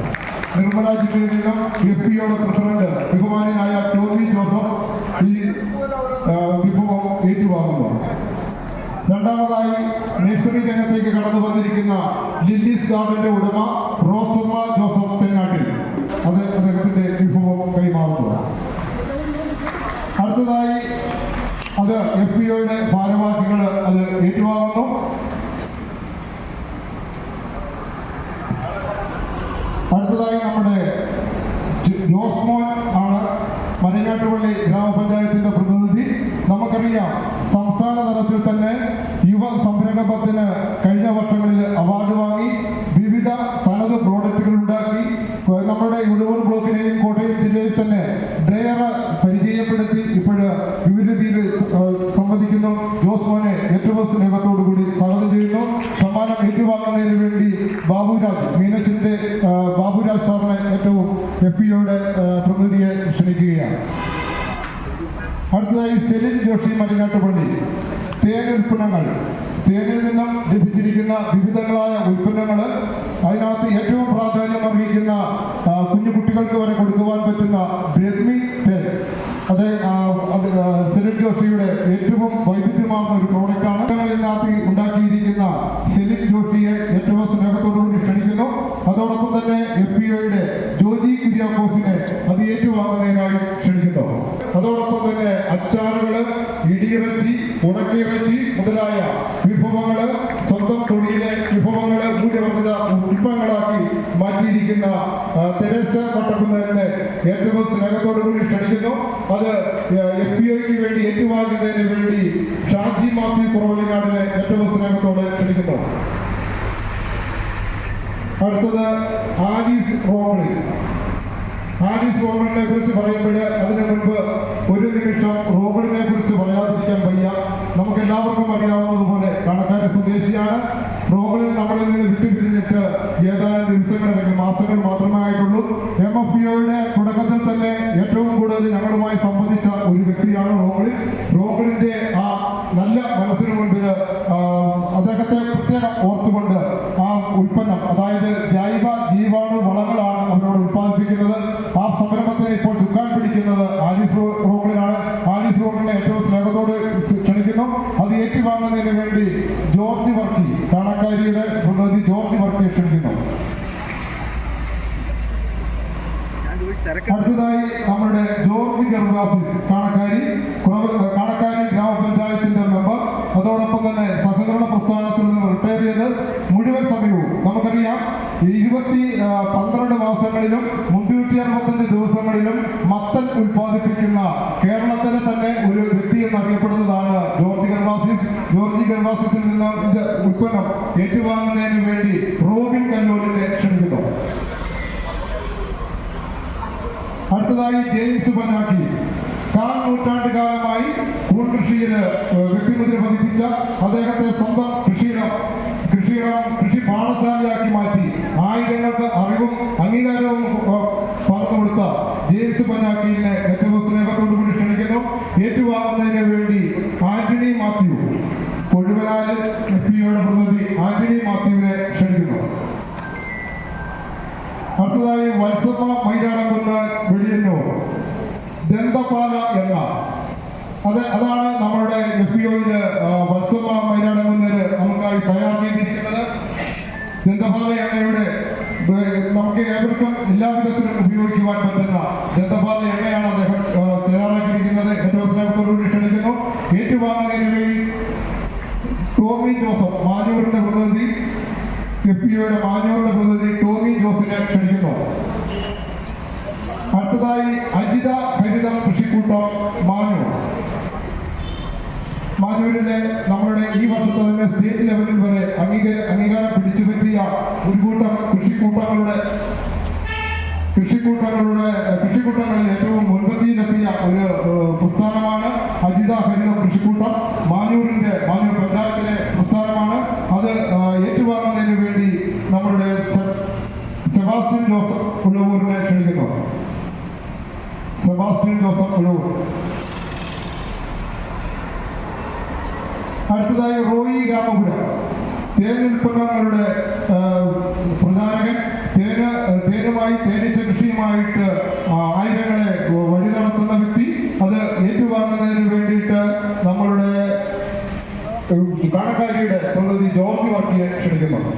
നിർമ്മല ജിമ്മിയിൽ നിന്നും എഫ് പിയുടെ പ്രസിഡന്റ് ബഹുമാനായ ടോമി ജോസഫ് ഈ രണ്ടാമതായി നഴ്സറി രംഗത്തേക്ക് കടന്നു വന്നിരിക്കുന്ന ലില്ലീസ് ഗാർഡന്റെ ഉടമ റോസമ്മ ജോസഫ് തെങ്ങാട്ടിൽ. അത് അദ്ദേഹത്തിന്റെ വിഭവം കൈമാറുന്നു. അടുത്തതായി അത് എഫ് പി ഒയുടെ ഭാരവാഹികൾ അത് ഏറ്റുവാങ്ങുന്നു. അടുത്തതായി നമ്മുടെ ജോസ്മോൻ ആണ് മരങ്ങാട്ടുപള്ളി ഗ്രാമപഞ്ചായത്തിന്റെ പ്രതിനിധി. നമുക്കറിയാം സംസ്ഥാന തലത്തിൽ തന്നെ സംരംഭത്തിന് കഴിഞ്ഞ വർഷങ്ങളിൽ അവാർഡ് വാങ്ങി വിവിധ തനത് പ്രോഡക്റ്റുകൾ ഉണ്ടാക്കി. നമ്മുടെ ഉഴവൂർ ബ്ലോക്കിലെയും കോട്ടയം ജില്ലയിൽ തന്നെ ഡ്രയർ പരിചയപ്പെടുത്തി ഇപ്പോഴ് വിവിധ സംബന്ധിക്കുന്നു ജോസ് മോനെ ഏറ്റവും സ്നേഹത്തോടു കൂടി സ്വാഗതം ചെയ്യുന്നു. സമ്മാനം ഏറ്റുവാങ്ങുന്നതിന് വേണ്ടി ബാബുരാജ് മീനച്ചിന്റെ ബാബുരാജ് സാറിനെ ഏറ്റവും എഫ് ഇയുടെ പ്രതിനിധിയെ ക്ഷണിക്കുകയാണ്. അടുത്തതായി സെലിൻ ജോഷി മലനാട്ടുപള്ളി തേൻ ഉൽപ്പന്നങ്ങൾ തേനിൽ നിന്നും ലഭിച്ചിരിക്കുന്ന വിവിധങ്ങളായ ഉൽപ്പന്നങ്ങൾ അതിനകത്ത് ഏറ്റവും പ്രാധാന്യം അർഹിക്കുന്ന കുഞ്ഞു കുട്ടികൾക്ക് വരെ കൊടുക്കുവാൻ പറ്റുന്ന ബ്രഹ്മി തേൻ. അത് സെലിൻ ജോഷിയുടെ ഏറ്റവും വൈവിധ്യമാർന്ന ഒരു പ്രോഡക്റ്റാണ്. ഇതിനകത്ത് ഉണ്ടാക്കിയിരിക്കുന്ന സെലിൻ ജോഷിയെ ഏറ്റവും സ്നേഹത്തോടുകൂടി ക്ഷണിക്കുന്നു. അതോടൊപ്പം തന്നെ എഫ് പി ഒയുടെ ജോജി കുര്യാക്കോസിനെ അത് ഏറ്റുവാങ്ങുന്നതിനായി ക്ഷണിക്കുന്നു. അതോടൊപ്പം തന്നെ അച്ചാറുകൾ ഇടിയിറച്ചി ഉണക്കിയിറച്ചി മുതലായ വിഭവങ്ങൾ സ്വന്തം തൊഴിലെ വിഭവങ്ങൾ മൂല്യവർദ്ധിത ഉൽപ്പന്നങ്ങളാക്കി മാറ്റിയിരിക്കുന്ന തെരേസ പട്ടക്കുന്നതിനെ ഏറ്റവും സ്നേഹത്തോടു കൂടി ക്ഷണിക്കുന്നു. അത് എഫ് ബി ഐക്ക് വേണ്ടി ഏറ്റുവാങ്ങുന്നതിന് വേണ്ടി ഷാജി മാത്യു കുറവലിനാടിനെ ഏറ്റവും സ്നേഹത്തോടെ ക്ഷണിക്കുന്നു. അടുത്തത് ആലീസ് റോമണി. ആലീസ് റോമണിനെ കുറിച്ച് പറയുമ്പോൾ അതിനു മുൻപ് ഒരു നിമിഷം റോമണിനെ കുറിച്ച് പറയാതിരിക്കാൻ വയ്യ. നമുക്ക് എല്ലാവർക്കും അറിയാവുന്നതുപോലെ കണക്കാട് സ്വദേശിയാണ്. റോമണിൽ നമ്മളിൽ നിന്ന് വിട്ടുപിരിഞ്ഞിട്ട് ഏതാനും ദിവസങ്ങൾ അല്ലെങ്കിൽ മാസങ്ങൾ മാത്രമേ ആയിട്ടുള്ളൂ. എം എഫ് പിയുടെ തുടക്കത്തിൽ തന്നെ ഏറ്റവും കൂടുതൽ ഞങ്ങളുമായി സംബന്ധിച്ച ഒരു വ്യക്തിയാണ് റോമണിൽ റോമണിന്റെ ആ നല്ല മനസ്സിന് മുൻപിൽ അദ്ദേഹത്തെ പ്രത്യേകം ഓർത്തുകൊണ്ട് ആ ഉൽപ്പന്നം അതായത് ജൈവ ഏറ്റുവാങ്ങുന്നതിന് വേണ്ടി ജോർജ് വർക്കി കാണക്കാരിയുടെ പ്രതിനിധി ജോർജ് വർക്കിയെ ക്ഷണിക്കുന്നു അടുത്തതായി നമ്മുടെ ജോർജ് ഗർഭാസിസ് കാണക്കാരി കാണക്കാരി ഗ്രാമപഞ്ചായത്തിന്റെ മെമ്പർ. അതോടൊപ്പം തന്നെ സഹകരണ പ്രസ്ഥാനത്തിൽ നിന്ന് റിട്ടയർ ചെയ്ത് മുഴുവൻ സമയവും നമുക്കറിയാം ഇരുപത്തി പന്ത്രണ്ട് മാസങ്ങളിലും മുന്നൂറ്റി അറുപത്തഞ്ച് ദിവസങ്ങളിലും മത്തൻ ഉൽപ്പാദിപ്പിക്കുന്ന കേരളത്തിലെ തന്നെ ഒരു വ്യക്തി എന്നറിയപ്പെടുന്നതാണ് ജോർജ് ഗർവാസിസ് ഗർവാസിസിൽ നിന്ന് ഇത് ഉൽപ്പന്നം ഏറ്റുവാങ്ങുന്നതിന് വേണ്ടി റോബിൻ കല്ലൂരിനെ ക്ഷണിക്കുന്നു. അടുത്തതായി ജെയിംസ് ബനാക്കി കാൽ നൂറ്റാണ്ട് കാലമായി കൂൺ കൃഷിയിൽ വ്യക്തിമുദ്ര പതിപ്പിച്ച അദ്ദേഹത്തെ സ്വന്തം കൃഷിയിടം കൃഷിയിടം കൃഷി പാഠശാലയാക്കി മാറ്റി. ആയിരങ്ങൾക്ക് അറിവും അംഗീകാരവും പകർന്നു കൊടുത്ത ജെയിംസ് പന്നാക്കിനെ അടുത്തതായി വത്സമ്മ മൈരാടംകുന്ന് വെളിയന്നൂർ ദന്തപാല എണ്ണ അത് അതാണ് നമ്മുടെ എഫ് പി ഒയിൽ വത്സമ്മ മൈരാടംകുന്നിൽ നമുക്കായി തയ്യാർ ചെയ്തിരിക്കുന്നത്. ദന്തപാല എണ്ണയുടെ നമുക്ക് ഏവർക്കും എല്ലാവിധത്തിലും ഉപയോഗിക്കുവാൻ പറ്റുന്ന ദന്തപാല എണ്ണയാണ് അദ്ദേഹം തയ്യാറാക്കിയിരിക്കുന്നത്. ഏറ്റവും സ്നേഹത്തോടുകൂടി ക്ഷണിക്കുന്നു. ഏറ്റുവാങ്ങുന്നതിന് ടോമി ജോസഫ് മാഞ്ഞൂരിന്റെ പ്രതിനിധി എഫ് പിയുടെ മാഞ്ഞൂരിന്റെ പ്രതിനിധി ടോമി ജോസിനെ ക്ഷണിക്കുന്നു അടുത്തതായി അജിത ഹരിതം കൃഷിക്കൂട്ടം മാഞ്ഞൂർ മാഞ്ഞൂരിലെ നമ്മളുടെ ഈ വർഷത്തെ തന്നെ സ്റ്റേറ്റ് ലെവലിൽ വരെ അംഗീകാര അംഗീകാരം പിടിച്ചു പറ്റിയ ഒരു കൂട്ടം കൃഷിക്കൂട്ടങ്ങളുടെ കൃഷിക്കൂട്ടങ്ങളുടെ കൃഷിക്കൂട്ടങ്ങളിൽ ഏറ്റവും മുൻപന്തിയിലെത്തിയ ഒരു പ്രസ്ഥാനമാണ് അജിത ഹരിത കൃഷിക്കൂട്ടം. മാനൂരിന്റെ മാനൂർ പഞ്ചായത്തിലെ പ്രസ്ഥാനമാണ്. അത് ഏറ്റുവാങ്ങുന്നതിന് വേണ്ടി നമ്മളുടെ സെബാസ്റ്റ്യൻ ജോസഫ് ഉള്ളവൂരിനെ ക്ഷണിക്കുന്നു. സെബാസ്റ്റ്യൻ ജോസഫ് ഉള്ളവൂർ അടുത്തതായി റോയി രാമപുരം. തേൻ ഉൽപ്പന്നങ്ങളുടെ പ്രചാരകൻ തേന് തേനുമായി തേനീച്ച കൃഷിയുമായിട്ട് ആയിരങ്ങളെ വഴി നടത്തുന്ന വ്യക്തി. അത് ഏറ്റുവാങ്ങുന്നതിന് വേണ്ടിയിട്ട് നമ്മളുടെ കടക്കാരിയുടെ പ്രതിനിധി ജോർജ് വാട്ടിയെ ക്ഷണിക്കുന്നു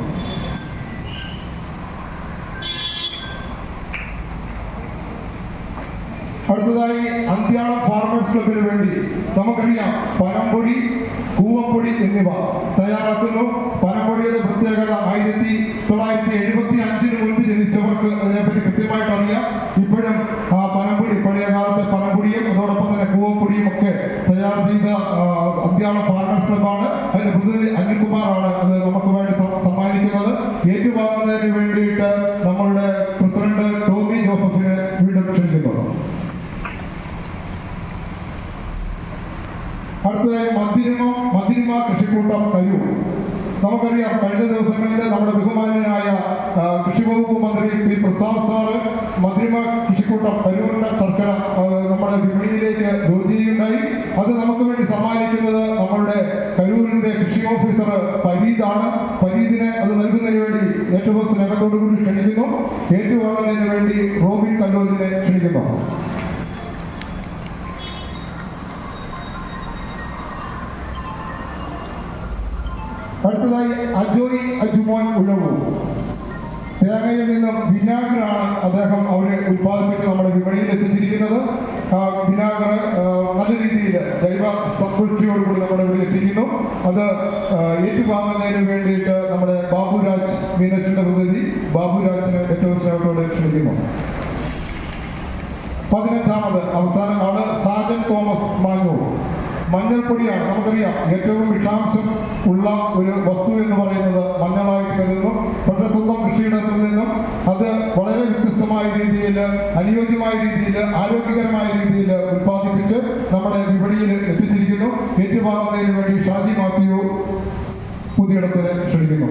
അടുത്തതായി ക്ലബിന് വേണ്ടി നമുക്കറിയാം പനംപൊടി കൂവപ്പൊടി എന്നിവ തയ്യാറാക്കുന്നു. പനംപൊടിയുടെ പ്രത്യേകത ആയിരത്തി തൊള്ളായിരത്തി എഴുപത്തി അഞ്ചിന് മുൻപ് ജനിച്ചവർക്ക് അതിനെപ്പറ്റി കൃത്യമായിട്ട് അറിയാം. ഇപ്പോഴും ആ പനംപൊടി പഴയ കാലത്തെ പനംപൊടിയും അതോടൊപ്പം തന്നെ കൂവപ്പൊടിയും ഒക്കെ തയ്യാർ ചെയ്ത അത്യാള ഫാർമേഴ്സ് ക്ലബാണ് അതിന്റെ പ്രതിനിധി അനിൽകുമാറാണ് അത് നമുക്ക് വേണ്ടി സമ്മാനിക്കുന്നത്. ഏറ്റുവാങ്ങുന്നതിന് വേണ്ടിയിട്ട് നമ്മളുടെ പ്രസിഡന്റ് ടോമി ജോസഫിനെ വീണ്ടും ക്ഷണിക്കുന്നു അടുത്തതായി മന്ദിരിമ മന്ദിരിമ കൃഷിക്കൂട്ടം കഴിയൂ നമുക്കറിയാം കഴിഞ്ഞ ദിവസങ്ങളിൽ നമ്മുടെ ബഹുമാനനായ കൃഷിവകുപ്പ് കൃഷി വകുപ്പ് മന്ത്രി പി പ്രസാദ് സാറ് മന്ത്രിമ കൃഷിക്കൂട്ടം കരൂരിന്റെ ശർക്കര നമ്മുടെ വിപണിയിലേക്ക് ലോഞ്ച് അത് നമുക്ക് വേണ്ടി സമ്മാനിക്കുന്നത് നമ്മളുടെ കരൂരിന്റെ കൃഷി ഓഫീസർ പരീദാണ് പരീദിനെ അത് നൽകുന്നതിന് വേണ്ടി ഏറ്റവും സ്നേഹത്തോടു കൂടി ക്ഷണിക്കുന്നു. ഏറ്റുവാങ്ങുന്നതിന് വേണ്ടി റോബിൻ കല്ലൂരിനെ ക്ഷണിക്കുന്നു. അടുത്തതായി അജോയ് അജുമോൻ ഉഴവു. തേങ്ങയിൽ നിന്നും വിനാഗ്രാണ് അദ്ദേഹം അവരെ ഉത്പാദിപ്പിച്ച് നമ്മുടെ വിപണിയിൽ എത്തിച്ചിരിക്കുന്നത്. വിനാഗർ നല്ല രീതിയിൽ ജൈവ സംതൃപ്തിയോടുകൂടി നമ്മുടെ ഇവിടെ എത്തിക്കുന്നു. അത് ഏറ്റുവാങ്ങുന്നതിന് വേണ്ടിയിട്ട് നമ്മുടെ ബാബുരാജ് മീനച്ചിന്റെ പ്രതിനിധി ബാബുരാജിന് ഏറ്റവും സ്നേഹത്തോടെ ക്ഷണിക്കുന്നു. പതിനഞ്ചാമത് അവസാനമാണ് സാജൻ തോമസ് മാഞ്ഞൂർ മഞ്ഞൾപ്പൊടിയാണ്. നമുക്കറിയാം ഏറ്റവും വിഷാംശം ഉള്ള ഒരു വസ്തു എന്ന് പറയുന്നത് മഞ്ഞളായിട്ട് കരുതുന്നു. പക്ഷെ സ്വന്തം കൃഷിയിടത്തിൽ നിന്നും അത് വളരെ വ്യത്യസ്തമായ രീതിയിൽ അനുയോജ്യമായ രീതിയിൽ ആരോഗ്യകരമായ രീതിയിൽ ഉത്പാദിപ്പിച്ച് നമ്മുടെ വിപണിയിൽ എത്തിച്ചിരിക്കുന്നു. ഏറ്റുപാടുന്നതിന് വേണ്ടി ഷാജി മാത്യു പുതിയിടത്തിന് ക്ഷണിക്കുന്നു